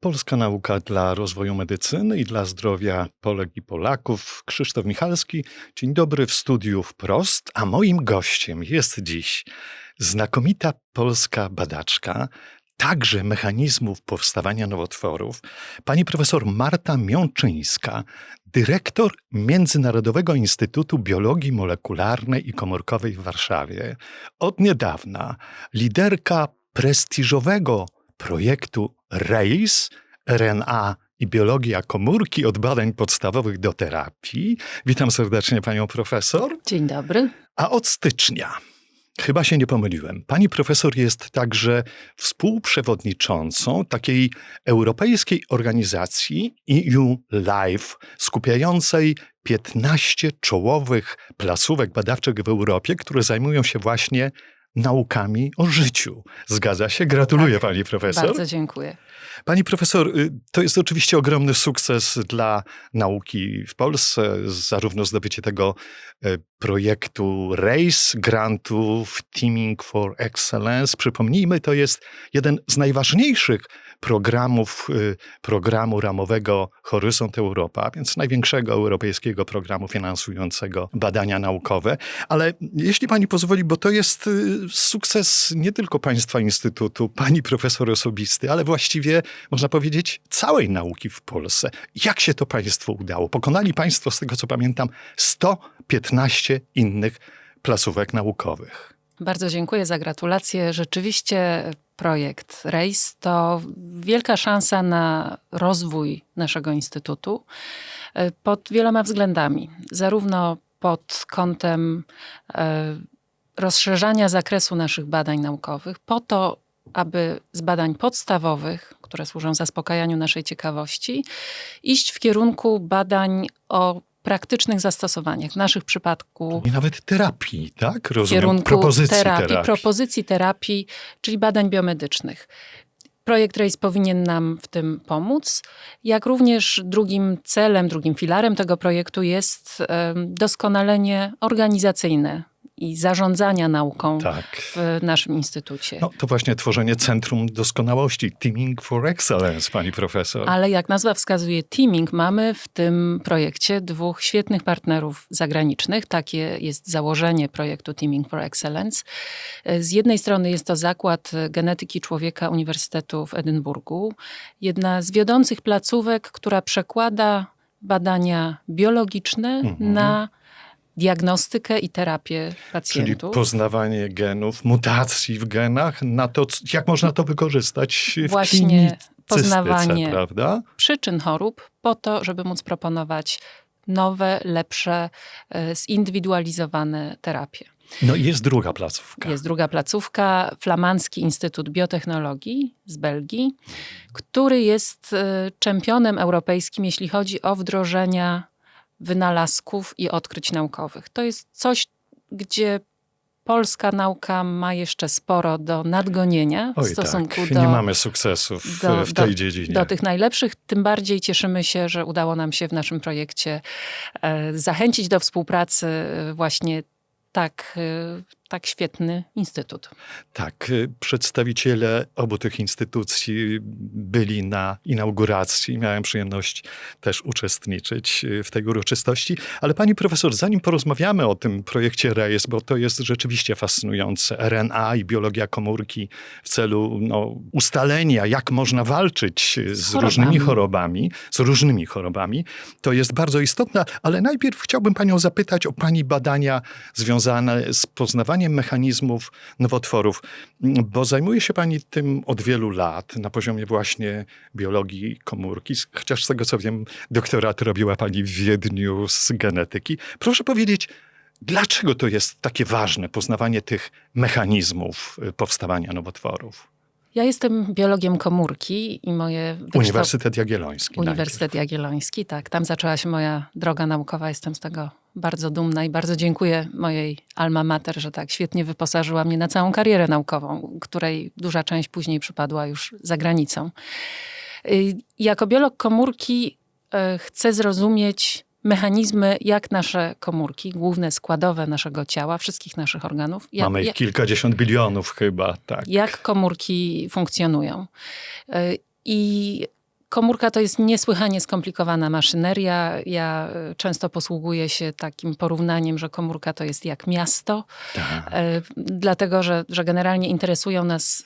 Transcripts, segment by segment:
Polska nauka dla rozwoju medycyny i dla zdrowia Polek i Polaków. Krzysztof Michalski. Dzień dobry w studiu wprost, a moim gościem jest dziś znakomita polska badaczka, także mechanizmów powstawania nowotworów, pani profesor Marta Miączyńska, dyrektor Międzynarodowego Instytutu Biologii Molekularnej i Komórkowej w Warszawie. Od niedawna liderka prestiżowego projektu RACE, RNA i biologia komórki od badań podstawowych do terapii. Witam serdecznie panią profesor. Dzień dobry. A od stycznia, chyba się nie pomyliłem, pani profesor jest także współprzewodniczącą takiej europejskiej organizacji EU Life, skupiającej 15 czołowych placówek badawczych w Europie, które zajmują się właśnie naukami o życiu. Zgadza się? Gratuluję Tak, pani profesor. Bardzo dziękuję. Pani profesor, y, to jest oczywiście ogromny sukces dla nauki w Polsce, zarówno zdobycie tego y, projektu RACE, grantów Teaming for Excellence. Przypomnijmy, to jest jeden z najważniejszych programów y, programu ramowego Horyzont Europa, więc największego europejskiego programu finansującego badania naukowe. Ale jeśli pani pozwoli, bo to jest sukces nie tylko państwa instytutu, pani profesor osobisty, ale właściwie można powiedzieć całej nauki w Polsce. Jak się to państwu udało? Pokonali państwo, z tego co pamiętam, 115 innych placówek naukowych. Bardzo dziękuję za gratulacje. Rzeczywiście projekt RACE to wielka szansa na rozwój naszego instytutu e, pod wieloma względami. Zarówno pod kątem e, rozszerzania zakresu naszych badań naukowych, po to, aby z badań podstawowych, które służą zaspokajaniu naszej ciekawości, iść w kierunku badań o praktycznych zastosowaniach. W naszych przypadku I nawet terapii, tak? w Rozumiem. kierunku propozycji terapii, terapii. propozycji terapii, czyli badań biomedycznych. Projekt RACE powinien nam w tym pomóc, jak również drugim celem, drugim filarem tego projektu jest doskonalenie organizacyjne i zarządzania nauką Tak. w naszym instytucie. No, to właśnie tworzenie Centrum Doskonałości, Teaming for Excellence, pani profesor. Ale jak nazwa wskazuje teaming, mamy w tym projekcie dwóch świetnych partnerów zagranicznych. Takie jest założenie projektu Teaming for Excellence. Z jednej strony jest to Zakład Genetyki Człowieka Uniwersytetu w Edynburgu, jedna z wiodących placówek, która przekłada badania biologiczne Mhm. na diagnostykę i terapię Czyli pacjentów. poznawanie genów, mutacji w genach, na to, jak można to wykorzystać w Właśnie poznawanie prawda? przyczyn chorób po to, żeby móc proponować nowe, lepsze, e, zindywidualizowane terapie. No i jest druga placówka. Jest druga placówka, Flamandzki Instytut Biotechnologii z Belgii, który jest e, czempionem europejskim, jeśli chodzi o wdrożenia wynalazków i odkryć naukowych. To jest coś, gdzie polska nauka ma jeszcze sporo do nadgonienia w Oj stosunku tak, do nie mamy sukcesów w- do- w tej dziedzinie. do tych najlepszych. Tym bardziej cieszymy się, że udało nam się w naszym projekcie e, zachęcić do współpracy e, właśnie tak, e, tak świetny instytut. Tak, y, przedstawiciele obu tych instytucji byli na inauguracji. Miałem przyjemność też uczestniczyć y, w tej uroczystości. Ale pani profesor, zanim porozmawiamy o tym projekcie REJS, bo to jest rzeczywiście fascynujące, RNA i biologia komórki w celu no, ustalenia, jak można walczyć y, z, chorobami. różnymi chorobami, z różnymi chorobami, to jest bardzo istotne. Ale najpierw chciałbym panią zapytać o pani badania związane z poznawaniem mechanizmów nowotworów, bo zajmuje się pani tym od wielu lat na poziomie właśnie biologii komórki, chociaż z tego co wiem, doktorat robiła pani w Wiedniu z genetyki. Proszę powiedzieć, dlaczego to jest takie ważne, poznawanie tych mechanizmów y, powstawania nowotworów? Ja jestem biologiem komórki i moje Uniwersytet Jagielloński. Uniwersytet Jagielloński, tak. Tam zaczęła się moja droga naukowa. Jestem z tego bardzo dumna i bardzo dziękuję mojej alma mater, że tak świetnie wyposażyła mnie na całą karierę naukową, której duża część później przypadła już za granicą. Y, Jako biolog komórki e, chcę zrozumieć mechanizmy, jak nasze komórki, główne składowe naszego ciała, wszystkich naszych organów, jak, Mamy ich jak, kilkadziesiąt bilionów chyba, tak. jak komórki funkcjonują. Y, I Komórka to jest niesłychanie skomplikowana maszyneria. Ja e, często posługuję się takim porównaniem, że komórka to jest jak miasto, Tak. e, dlatego że, że generalnie interesują nas,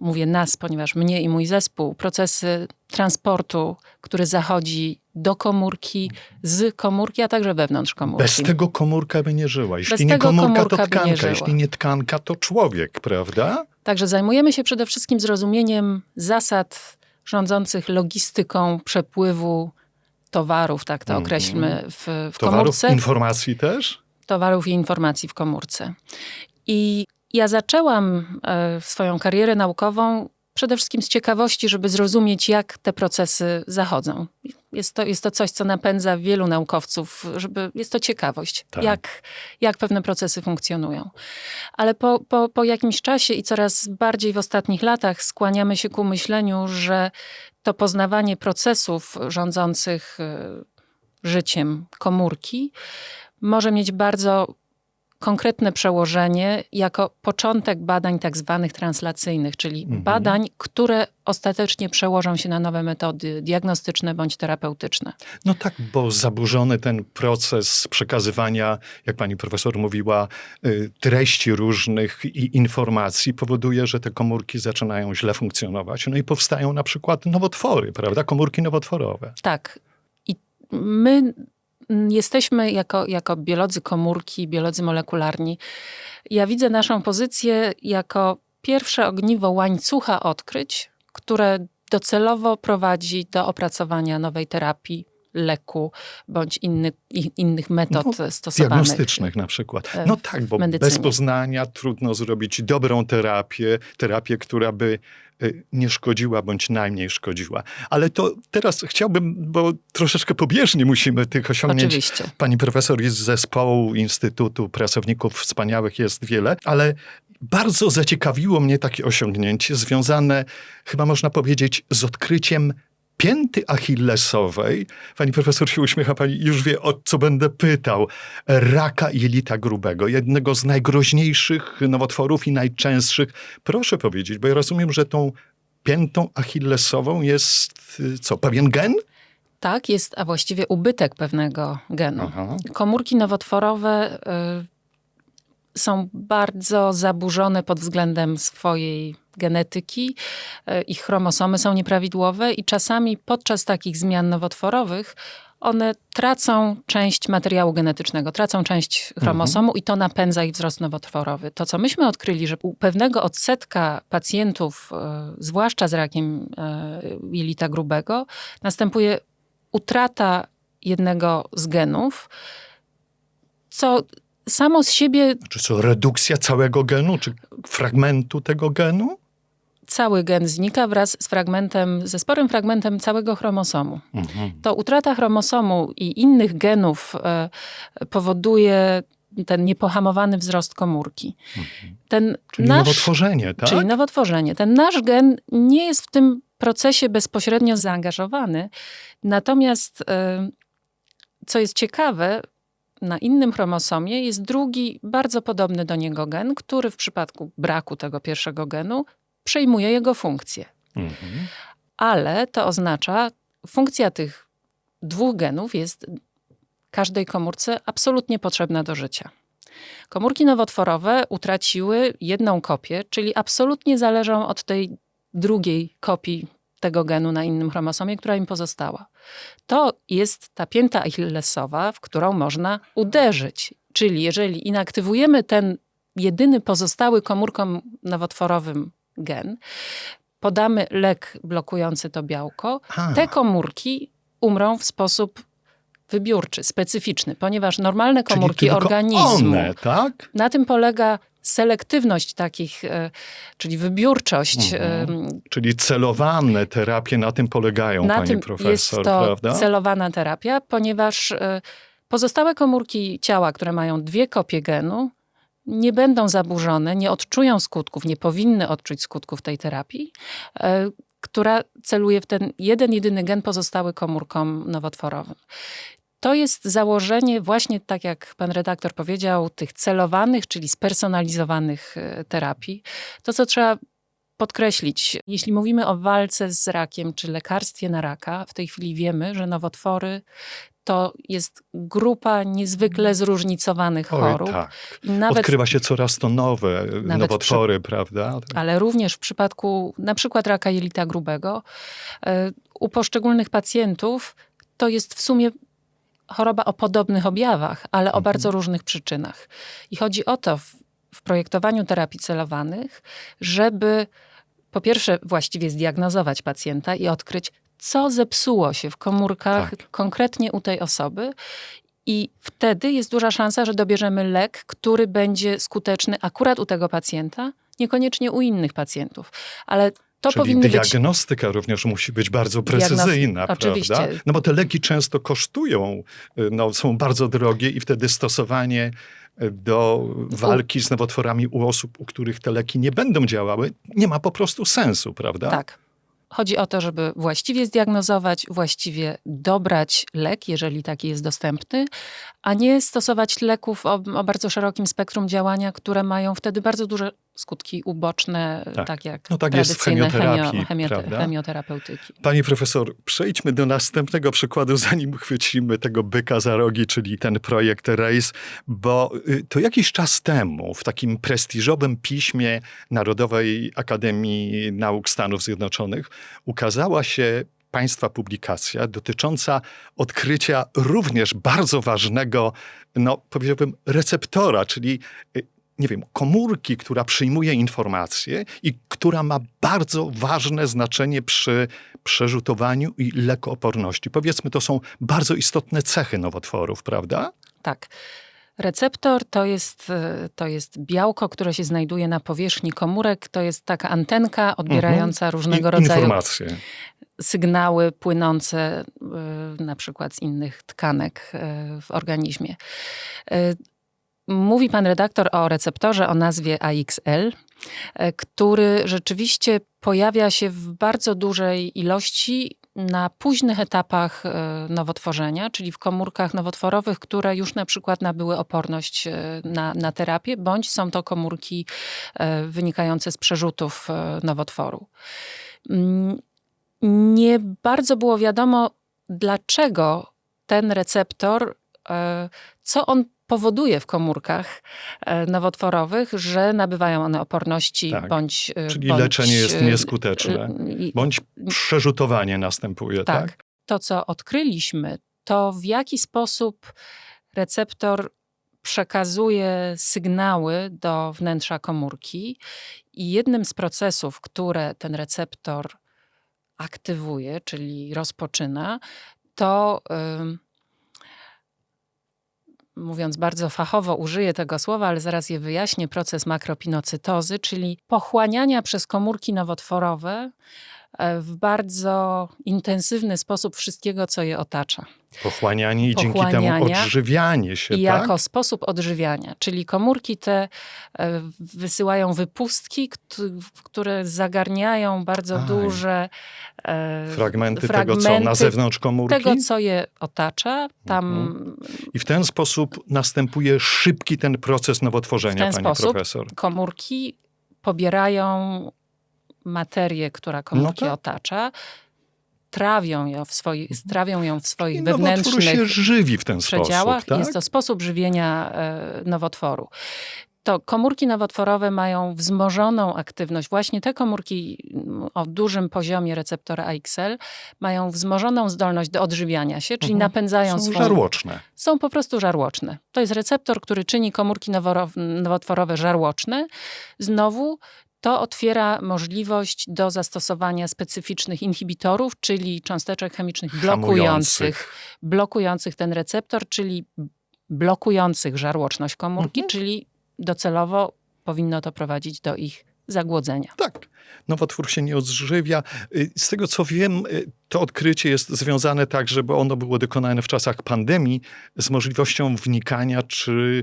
mówię nas, ponieważ mnie i mój zespół, procesy transportu, który zachodzi do komórki, z komórki, a także wewnątrz komórki. Bez tego komórka by nie żyła. Jeśli Bez nie tego komórka, komórka to tkanka. Jeśli nie tkanka, to człowiek, prawda? Także zajmujemy się przede wszystkim zrozumieniem zasad rządzących logistyką przepływu towarów, tak to Mhm. określmy, w, w Towarów, komórce. informacji też? towarów i informacji w komórce. I ja zaczęłam e, swoją karierę naukową przede wszystkim z ciekawości, żeby zrozumieć, jak te procesy zachodzą. Jest to, jest to coś, co napędza wielu naukowców, żeby, jest to ciekawość, Tak. jak, jak pewne procesy funkcjonują. Ale po, po, po jakimś czasie i coraz bardziej w ostatnich latach skłaniamy się ku myśleniu, że to poznawanie procesów rządzących e, życiem komórki może mieć bardzo konkretne przełożenie jako początek badań tak zwanych translacyjnych, czyli Mhm. badań, które ostatecznie przełożą się na nowe metody diagnostyczne bądź terapeutyczne. No tak, bo zaburzony ten proces przekazywania, jak pani profesor mówiła, y, treści różnych i informacji powoduje, że te komórki zaczynają źle funkcjonować. No i powstają na przykład nowotwory, prawda? Komórki nowotworowe. Tak. I my jesteśmy jako, jako biolodzy komórki, biolodzy molekularni. Ja widzę naszą pozycję jako pierwsze ogniwo łańcucha odkryć, które docelowo prowadzi do opracowania nowej terapii, leku bądź inny, innych metod stosowanych. Diagnostycznych na przykład. e, No tak, bo medycynie. bez poznania trudno zrobić dobrą terapię, terapię, która by y, nie szkodziła bądź najmniej szkodziła. Ale to teraz chciałbym, bo troszeczkę pobieżnie musimy tych osiągnięć Oczywiście. Pani profesor jest z zespołu Instytutu, pracowników wspaniałych jest wiele, ale bardzo zaciekawiło mnie takie osiągnięcie związane, chyba można powiedzieć, z odkryciem pięty achillesowej. Pani profesor się uśmiecha, pani już wie, o co będę pytał. Raka jelita grubego, jednego z najgroźniejszych nowotworów i najczęstszych. Proszę powiedzieć, bo ja rozumiem, że tą piętą achillesową jest y, co, pewien gen? Tak, jest, a właściwie ubytek pewnego genu. Aha. Komórki nowotworowe y, są bardzo zaburzone pod względem swojej genetyki. Y, ich chromosomy są nieprawidłowe i czasami podczas takich zmian nowotworowych one tracą część materiału genetycznego, tracą część chromosomu i to napędza ich wzrost nowotworowy. To, co myśmy odkryli, że u pewnego odsetka pacjentów, y, zwłaszcza z rakiem y, jelita grubego, następuje utrata jednego z genów, co samo z siebie Czy co, redukcja całego genu, czy fragmentu tego genu? Cały gen znika wraz z fragmentem, ze sporym fragmentem całego chromosomu. To utrata chromosomu i innych genów e, powoduje ten niepohamowany wzrost komórki. Ten Czyli nasz, nowotworzenie, tak? Czyli nowotworzenie. Ten nasz gen nie jest w tym procesie bezpośrednio zaangażowany. Natomiast, e, co jest ciekawe, na innym chromosomie jest drugi, bardzo podobny do niego gen, który w przypadku braku tego pierwszego genu przejmuje jego funkcję. Mhm. Ale to oznacza, funkcja tych dwóch genów jest każdej komórce absolutnie potrzebna do życia. Komórki nowotworowe utraciły jedną kopię, czyli absolutnie zależą od tej drugiej kopii tego genu na innym chromosomie, która im pozostała. To jest ta pięta achillesowa, w którą można uderzyć. Czyli jeżeli inaktywujemy ten jedyny pozostały komórkom nowotworowym gen, podamy lek blokujący to białko, A, te komórki umrą w sposób wybiórczy, specyficzny, ponieważ normalne czyli komórki tylko organizmu, One, tak? na tym polega selektywność takich, e, czyli wybiórczość. Mhm. Czyli celowane terapie na tym polegają, Na pani tym profesor, jest to prawda? celowana terapia, ponieważ e, pozostałe komórki ciała, które mają dwie kopie genu, nie będą zaburzone, nie odczują skutków, nie powinny odczuć skutków tej terapii, e, która celuje w ten jeden, jedyny gen pozostały komórkom nowotworowym. To jest założenie właśnie, tak jak pan redaktor powiedział, tych celowanych, czyli spersonalizowanych e, terapii. To, co trzeba podkreślić, jeśli mówimy o walce z rakiem czy lekarstwie na raka, w tej chwili wiemy, że nowotwory to jest grupa niezwykle zróżnicowanych Oj, chorób. tak. I nawet Odkrywa się coraz to nowe nowotwory, prawda? ale również w przypadku na przykład raka jelita grubego, e, u poszczególnych pacjentów to jest w sumie choroba o podobnych objawach, ale o Mhm. bardzo różnych przyczynach. I chodzi o to w, w projektowaniu terapii celowanych, żeby po pierwsze właściwie zdiagnozować pacjenta i odkryć, co zepsuło się w komórkach Tak. konkretnie u tej osoby. I wtedy jest duża szansa, że dobierzemy lek, który będzie skuteczny akurat u tego pacjenta, niekoniecznie u innych pacjentów. Ale to Czyli powinny być diagnostyka również musi być bardzo precyzyjna, oczywiście. prawda? No bo te leki często kosztują, y, no, są bardzo drogie i wtedy stosowanie y, do walki z nowotworami u osób, u których te leki nie będą działały, nie ma po prostu sensu, prawda? Tak. Chodzi o to, żeby właściwie zdiagnozować, właściwie dobrać lek, jeżeli taki jest dostępny, a nie stosować leków o, o bardzo szerokim spektrum działania, które mają wtedy bardzo duże skutki uboczne, tak, Tak. jak No tak jest w tradycyjne chemioterapii, chemio, chemioterapeutyki. Pani profesor, przejdźmy do następnego przykładu, zanim chwycimy tego byka za rogi, czyli ten projekt RACE, bo y, to jakiś czas temu w takim prestiżowym piśmie Narodowej Akademii Nauk Stanów Zjednoczonych ukazała się państwa publikacja dotycząca odkrycia również bardzo ważnego, no powiedziałbym, receptora, czyli y, nie wiem, komórki, która przyjmuje informacje i która ma bardzo ważne znaczenie przy przerzutowaniu i lekooporności. Powiedzmy, to są bardzo istotne cechy nowotworów, prawda? Tak. Receptor to jest, e, to jest białko, które się znajduje na powierzchni komórek. To jest taka antenka odbierająca różnego Mhm. I rodzaju Informacje. sygnały płynące y, na przykład z innych tkanek y, w organizmie. Y, Mówi pan redaktor o receptorze o nazwie AXL, y, który rzeczywiście pojawia się w bardzo dużej ilości na późnych etapach y, nowotworzenia, czyli w komórkach nowotworowych, które już na przykład nabyły oporność y, na, na terapię, bądź są to komórki wynikające z przerzutów nowotworu. Mm, nie bardzo było wiadomo, dlaczego ten receptor, e, co on powoduje w komórkach e, nowotworowych, że nabywają one oporności Tak. bądź. e, Czyli bądź, leczenie jest e, nieskuteczne. Bądź przerzutowanie następuje, tak? tak. To, co odkryliśmy, to w jaki sposób receptor przekazuje sygnały do wnętrza komórki. I jednym z procesów, które ten receptor aktywuje, czyli rozpoczyna, to ym, mówiąc bardzo fachowo, użyję tego słowa, ale zaraz je wyjaśnię, proces makropinocytozy, czyli pochłaniania przez komórki nowotworowe w bardzo intensywny sposób wszystkiego, co je otacza. Pochłanianie i dzięki temu odżywianie się, I tak? jako sposób odżywiania, czyli komórki te e, wysyłają wypustki, kt- które zagarniają bardzo Aj. duże e, Fragmenty, tego, co na fragmenty zewnątrz komórki. tego, co je otacza. Tam Mhm. I w ten sposób następuje szybki ten proces nowotworzenia, W ten pani sposób profesor. komórki pobierają materię, która komórki tak. otacza, trawią ją w swoich, trawią ją w swoich I nowotwór się wewnętrznych żywi w ten przedziałach. sposób, tak? Jest to sposób żywienia e, nowotworu. To komórki nowotworowe mają wzmożoną aktywność. Właśnie te komórki mm, o dużym poziomie receptora AXL mają wzmożoną zdolność do odżywiania się, czyli Mhm. napędzają Są żarłoczne. są po prostu żarłoczne. To jest receptor, który czyni komórki nowotworowe żarłoczne. Znowu to otwiera możliwość do zastosowania specyficznych inhibitorów, czyli cząsteczek chemicznych blokujących, blokujących ten receptor, czyli blokujących żarłoczność komórki, Mhm. czyli docelowo powinno to prowadzić do ich zagłodzenia. Tak. Nowotwór się nie odżywia. Y, Z tego co wiem, y, to odkrycie jest związane także, bo ono było dokonane w czasach pandemii, z możliwością wnikania, czy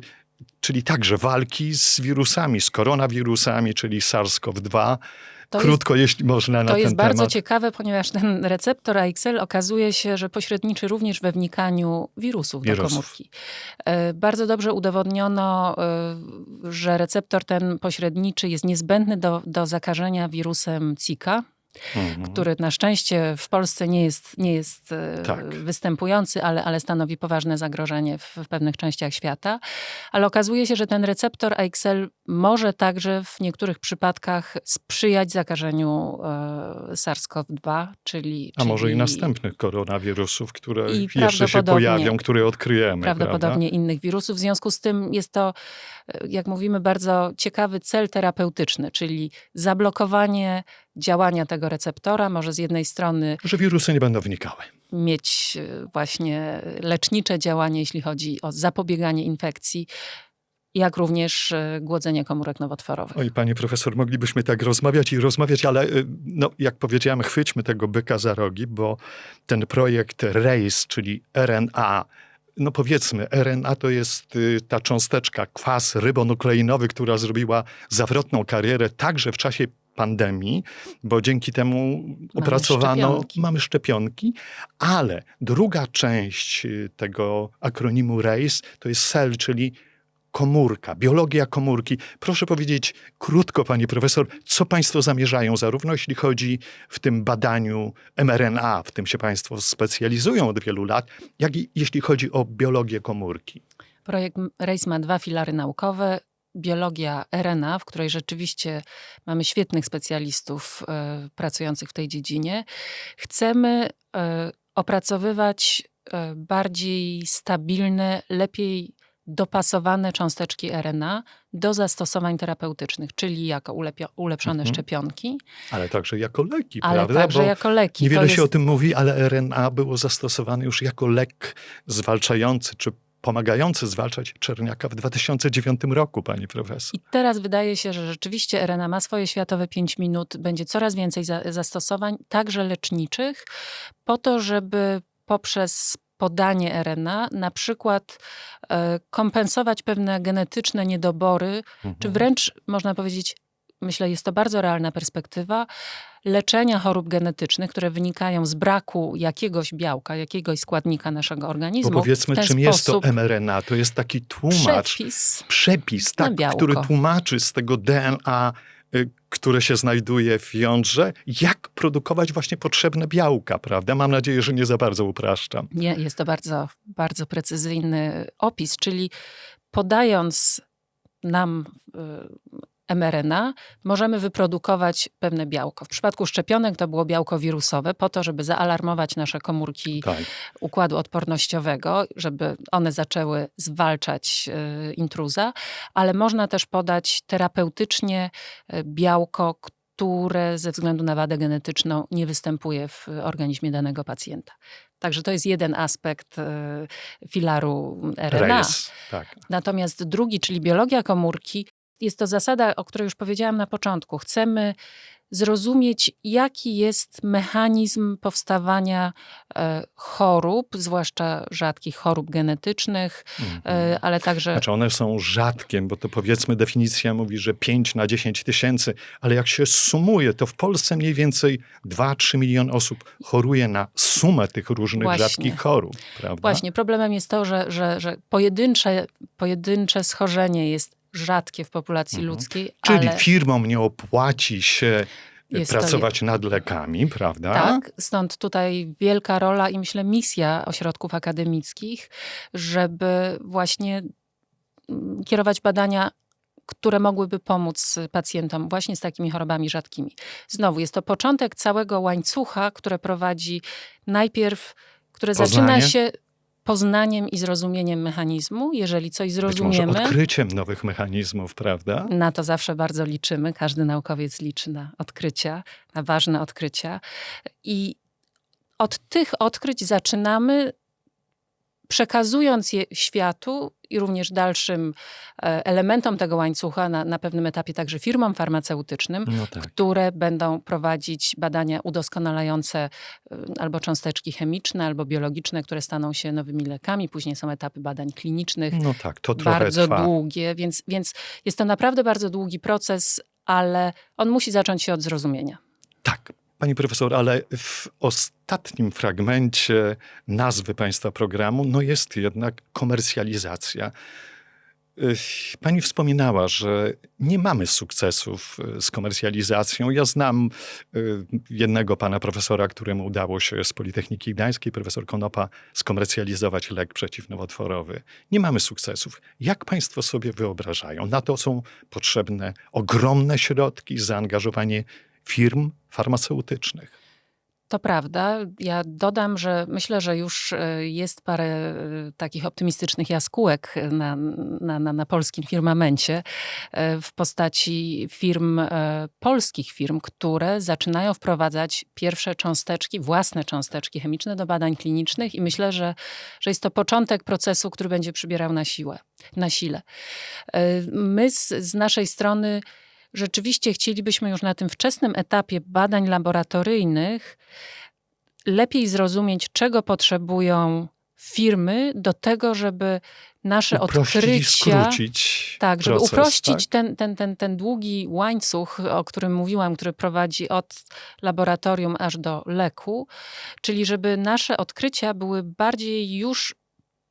czyli także walki z wirusami, z koronawirusami, czyli SARS-CoV-2. To Krótko, jeśli można na To ten jest bardzo temat. ciekawe, ponieważ ten receptor AXL okazuje się, że pośredniczy również we wnikaniu wirusów, do Wirusów. komórki. E, Bardzo dobrze udowodniono, e, że receptor ten pośredniczy jest niezbędny do, do zakażenia wirusem Zika, Mhm. który na szczęście w Polsce nie jest, nie jest e, Tak. występujący, ale, ale stanowi poważne zagrożenie w, w pewnych częściach świata. Ale okazuje się, że ten receptor AXL może także w niektórych przypadkach sprzyjać zakażeniu e, SARS-CoV-2, czyli. A może i czyli następnych koronawirusów, które I jeszcze się pojawią, które odkryjemy. Prawdopodobnie innych wirusów. W związku z tym jest to, e, jak mówimy, bardzo ciekawy cel terapeutyczny, czyli zablokowanie działania tego receptora może z jednej strony? Że wirusy nie będą wnikały. mieć e, właśnie lecznicze działanie, jeśli chodzi o zapobieganie infekcji, jak również e, głodzenie komórek nowotworowych. Oj, panie profesor, moglibyśmy tak rozmawiać i rozmawiać, ale y, no, jak powiedziałem, chwyćmy tego byka za rogi, bo ten projekt RACE, czyli RNA, no powiedzmy, RNA to jest y, ta cząsteczka, kwas rybonukleinowy, która zrobiła zawrotną karierę także w czasie pandemii, bo dzięki temu opracowano, szczepionki. mamy szczepionki, ale druga część y, tego akronimy RACE to jest cell, czyli komórka, biologia komórki. Proszę powiedzieć krótko, pani profesor, co państwo zamierzają, zarówno jeśli chodzi w tym badaniu mRNA, w tym się państwo specjalizują od wielu lat, jak i jeśli chodzi o biologię komórki. Projekt RACE ma dwa filary naukowe. Biologia RNA, w której rzeczywiście mamy świetnych specjalistów e, pracujących w tej dziedzinie. Chcemy e, opracowywać e, bardziej stabilne, lepiej dopasowane cząsteczki RNA do zastosowań terapeutycznych, czyli jako ulepio- ulepszone Mhm. szczepionki, Ale także jako leki, ale prawda? także Bo jako leki. niewiele się o tym mówi, ale RNA było zastosowane już jako lek zwalczający, czy pomagający zwalczać czerniaka w 2009 roku, pani profesor. I teraz wydaje się, że rzeczywiście RNA ma swoje światowe 5 minut, będzie coraz więcej za, zastosowań, także leczniczych, po to, żeby poprzez podanie RNA na przykład e, kompensować pewne genetyczne niedobory, czy Mhm. wręcz można powiedzieć, myślę, jest to bardzo realna perspektywa, leczenia chorób genetycznych, które wynikają z braku jakiegoś białka, jakiegoś składnika naszego Bo organizmu. powiedzmy, w ten czym jest to mRNA? To jest taki tłumacz, Przepis przepis, na tak, który tłumaczy z tego DNA, y, które się znajduje w jądrze, jak produkować właśnie potrzebne białka, prawda? Mam nadzieję, że nie za bardzo upraszczam. Nie, jest to bardzo, bardzo precyzyjny opis, czyli podając nam y, mRNA, możemy wyprodukować pewne białko. W przypadku szczepionek to było białko wirusowe, po to, żeby zaalarmować nasze komórki Tak. układu odpornościowego, żeby one zaczęły zwalczać y, intruza, ale można też podać terapeutycznie y, białko, które ze względu na wadę genetyczną nie występuje w organizmie danego pacjenta. Także to jest jeden aspekt y, filaru RNA. Rejs, tak. Natomiast drugi, czyli biologia komórki, jest to zasada, o której już powiedziałam na początku. Chcemy zrozumieć, jaki jest mechanizm powstawania e, chorób, zwłaszcza rzadkich chorób genetycznych, Mhm. e, ale także Znaczy one są rzadkiem, bo to powiedzmy definicja mówi, że 5 na 10 tysięcy, ale jak się sumuje, to w Polsce mniej więcej 2-3 miliony osób choruje na sumę tych różnych Właśnie. rzadkich chorób, prawda? Właśnie, problemem jest to, że, że, że pojedyncze, pojedyncze schorzenie jest rzadkie w populacji Mhm. ludzkiej, Czyli ale firmom nie opłaci się Jest to pracować nad lekami, prawda? tak, stąd tutaj wielka rola i myślę misja ośrodków akademickich, żeby właśnie mm, kierować badania które mogłyby pomóc pacjentom właśnie z takimi chorobami rzadkimi. Znowu, jest to początek całego łańcucha, które prowadzi najpierw, które zaczyna Poznanie. się poznaniem i zrozumieniem mechanizmu. Jeżeli coś Być może zrozumiemy, odkryciem nowych mechanizmów, prawda? na to zawsze bardzo liczymy. Każdy naukowiec liczy na odkrycia, na ważne odkrycia. I od tych odkryć zaczynamy, przekazując je światu i również dalszym e, elementom tego łańcucha, na, na pewnym etapie także firmom farmaceutycznym, No tak. które będą prowadzić badania udoskonalające y, albo cząsteczki chemiczne, albo biologiczne, które staną się nowymi lekami. Później są etapy badań klinicznych, No tak, to bardzo trwa. długie, więc, więc jest to naprawdę bardzo długi proces, ale on musi zacząć się od zrozumienia. Tak, pani profesor, ale w ostatnim fragmencie nazwy państwa programu no jest jednak komercjalizacja. Y, Pani wspominała, że nie mamy sukcesów y, z komercjalizacją. Ja znam y, jednego pana profesora, któremu udało się z Politechniki Gdańskiej, profesor Konopa, skomercjalizować lek przeciwnowotworowy. Nie mamy sukcesów. Jak państwo sobie wyobrażają? Na to są potrzebne ogromne środki, zaangażowanie firm farmaceutycznych. To prawda. Ja dodam, że myślę, że już e, jest parę e, takich optymistycznych jaskółek na, na, na, na polskim firmamencie e, w postaci firm, e, polskich firm, które zaczynają wprowadzać pierwsze cząsteczki, własne cząsteczki chemiczne do badań klinicznych i myślę, że, że jest to początek procesu, który będzie przybierał na siłę, na sile. E, My z, z naszej strony rzeczywiście chcielibyśmy już na tym wczesnym etapie badań laboratoryjnych lepiej zrozumieć, czego potrzebują firmy do tego, żeby nasze Uprościć odkrycia. skrócić Tak, żeby proces, uprościć tak? Ten, ten, ten, ten długi łańcuch, o którym mówiłam, który prowadzi od laboratorium aż do leku, czyli żeby nasze odkrycia były bardziej już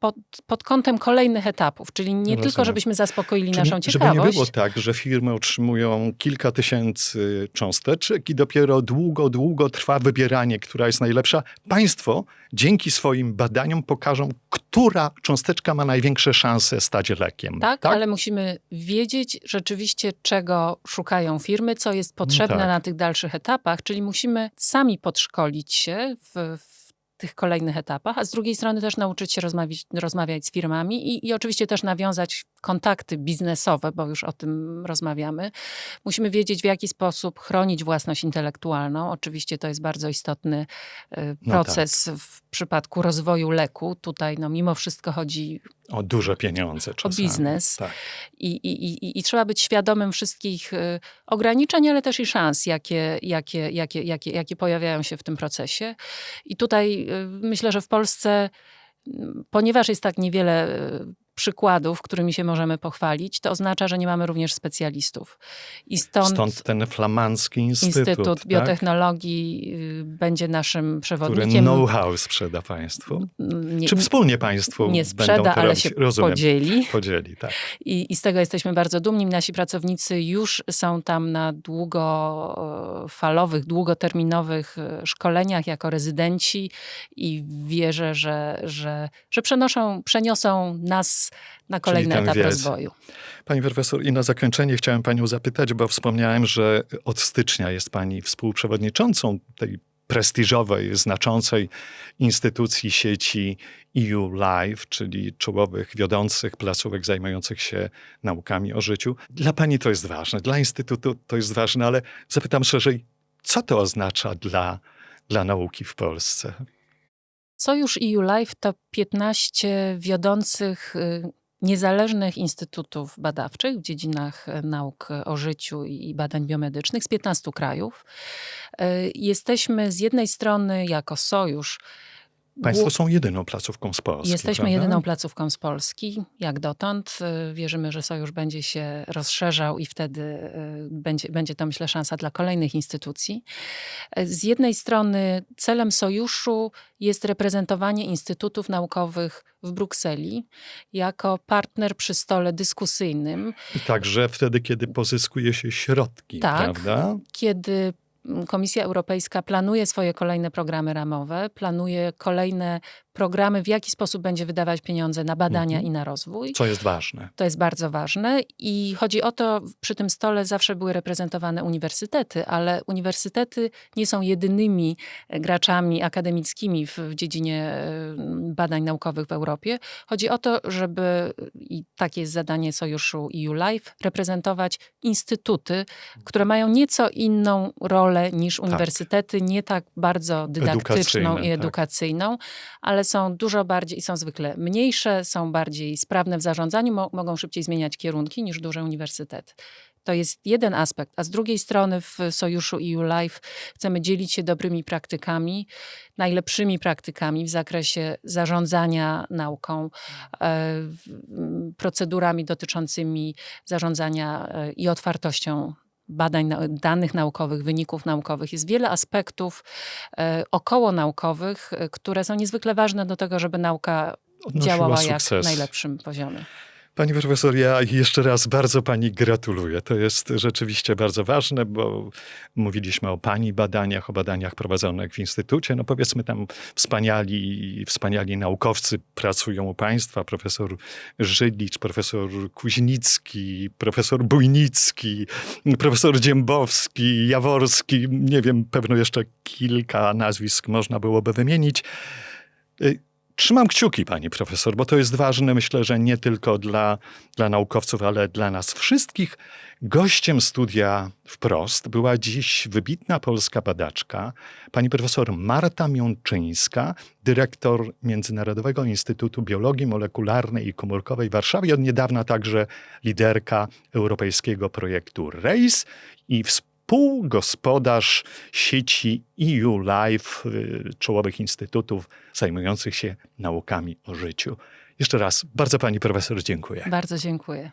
pod, pod kątem kolejnych etapów, czyli nie Rozumiem. tylko, żebyśmy zaspokoili Czyli, naszą Żeby ciekawość. nie było tak, że firmy otrzymują kilka tysięcy cząsteczek i dopiero długo, długo trwa wybieranie, która jest najlepsza. Państwo dzięki swoim badaniom pokażą, która cząsteczka ma największe szanse stać lekiem. Tak, ale musimy wiedzieć rzeczywiście, czego szukają firmy, co jest potrzebne tak. na tych dalszych etapach, czyli musimy sami podszkolić się w, w tych kolejnych etapach, a z drugiej strony też nauczyć się rozmawiać, rozmawiać z firmami i, i oczywiście też nawiązać kontakty biznesowe, bo już o tym rozmawiamy. Musimy wiedzieć, w jaki sposób chronić własność intelektualną. Oczywiście to jest bardzo istotny e, No proces w przypadku rozwoju leku. Tutaj no, mimo wszystko chodzi O duże pieniądze czasami. biznes. Tak. i, i, i, i trzeba być świadomym wszystkich y, ograniczeń, ale też i szans, jakie, jakie, jakie, jakie, jakie pojawiają się w tym procesie. I tutaj y, myślę, że w Polsce, ponieważ jest tak niewiele y, przykładów, którymi się możemy pochwalić, to oznacza, że nie mamy również specjalistów. I stąd, Stąd ten flamandzki instytut, Instytut tak? Biotechnologii y, będzie naszym który przewodnikiem. know-how sprzeda państwu. Nie, Czy wspólnie państwo nie sprzeda, ale robić? się Rozumiem. podzieli. Podzieli, tak. I, I z tego jesteśmy bardzo dumni. Nasi pracownicy już są tam na długofalowych, długoterminowych e, szkoleniach jako rezydenci i wierzę, że, że, że przenoszą, przeniosą nas na kolejny etap wiedzę. rozwoju. Pani profesor, i na zakończenie chciałem panią zapytać, bo wspomniałem, że od stycznia jest pani współprzewodniczącą tej prestiżowej, znaczącej instytucji sieci EU Live, czyli czołowych, wiodących placówek zajmujących się naukami o życiu. Dla pani to jest ważne, dla Instytutu to jest ważne, ale zapytam szerzej, co to oznacza dla, dla nauki w Polsce? Sojusz EU Life to 15 wiodących y, niezależnych instytutów badawczych w dziedzinach e, nauk o życiu i badań biomedycznych z 15 krajów. Y, Jesteśmy z jednej strony jako sojusz Państwo są jedyną placówką z Polski, Jesteśmy prawda? jedyną placówką z Polski, jak dotąd. Y, Wierzymy, że sojusz będzie się rozszerzał i wtedy y, będzie, będzie to, myślę, szansa dla kolejnych instytucji. Y, Z jednej strony celem sojuszu jest reprezentowanie instytutów naukowych w Brukseli jako partner przy stole dyskusyjnym, I Także wtedy, kiedy pozyskuje się środki, Tak. prawda? kiedy Komisja Europejska planuje swoje kolejne programy ramowe, planuje kolejne programy, w jaki sposób będzie wydawać pieniądze na badania Mhm. i na rozwój. Co jest ważne. To jest bardzo ważne i chodzi o to, przy tym stole zawsze były reprezentowane uniwersytety, ale uniwersytety nie są jedynymi e, graczami akademickimi w, w dziedzinie e, badań naukowych w Europie. Chodzi o to, żeby, i takie jest zadanie Sojuszu EU Life, reprezentować instytuty, które mają nieco inną rolę niż uniwersytety, nie tak bardzo dydaktyczną Edukacyjne, i tak. edukacyjną, ale ale są dużo bardziej, są zwykle mniejsze, są bardziej sprawne w zarządzaniu, mo mogą szybciej zmieniać kierunki niż duże uniwersytety. To jest jeden aspekt, a z drugiej strony w sojuszu EU Life chcemy dzielić się dobrymi praktykami, najlepszymi praktykami w zakresie zarządzania nauką, e, procedurami dotyczącymi zarządzania e, i otwartością badań, danych naukowych, wyników naukowych. Jest wiele aspektów e, około naukowych, e, które są niezwykle ważne do tego, żeby nauka Odnosiła działała jak sukces. najlepszym poziomie. Pani profesor, ja jeszcze raz bardzo pani gratuluję. To jest rzeczywiście bardzo ważne, bo mówiliśmy o pani badaniach, o badaniach prowadzonych w instytucie. No powiedzmy tam wspaniali, wspaniali naukowcy pracują u państwa. Profesor Żydlicz, profesor Kuźnicki, profesor Bujnicki, profesor Dziębowski, Jaworski. Nie wiem, pewno jeszcze kilka nazwisk można byłoby wymienić. Trzymam kciuki, pani profesor, bo to jest ważne, myślę, że nie tylko dla, dla naukowców, ale dla nas wszystkich. Gościem studia wprost była dziś wybitna polska badaczka, pani profesor Marta Miączyńska, dyrektor Międzynarodowego Instytutu Biologii Molekularnej i Komórkowej w Warszawie, od niedawna także liderka europejskiego projektu RACE i współgospodarz sieci EU Life, y, czołowych instytutów zajmujących się naukami o życiu. Jeszcze raz bardzo pani profesor dziękuję. Bardzo dziękuję.